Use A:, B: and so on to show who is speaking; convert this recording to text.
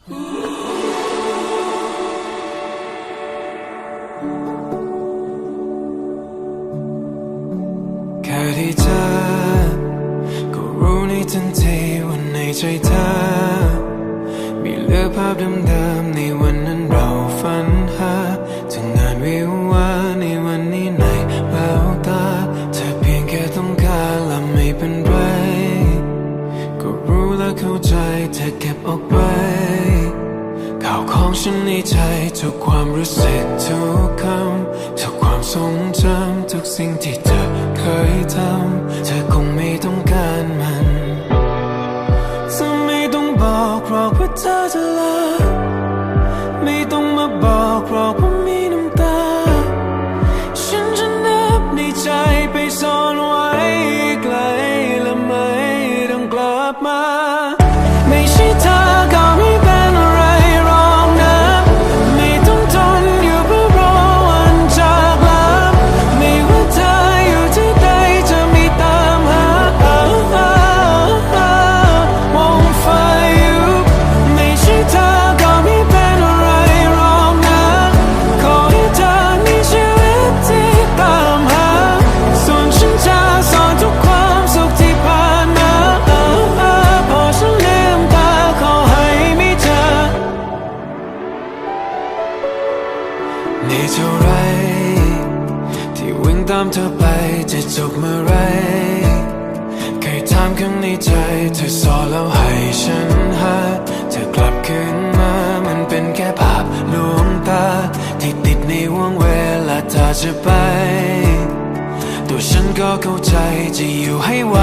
A: แค่ที่เจอก็รู้ในทันทีว่าในใจเธอ มีเหลือภาพเดิมๆในวันนั้นเราฝันหาถึงงานวิวาในวันนี้ในแววตา เธอเพียงแค่ต้องการและไม่เป็นไร ก็รู้และเข้าใจเธอเก็บออกไว้ ข่าวของฉันในใจทุกความรู้สึกทุกคำทุกความทรงจำทุกสิ่งที่เธอเคยทำเธอคงไม่ต้องการมันเธอไม่ต้องบอกหรอกว่าเธอจะลา เท่าไร ที่วิ่งตามเธอไปจะจบเมื่อไรเคยถามข้างในใจเธอสอนแล้วให้ฉันหาเธอกลับคืนมามันเป็นแค่ภาพลวงตา ที่ติดในวงเวลาเธอจะไป ตัวฉันก็เข้าใจจะอยู่ให้ไหว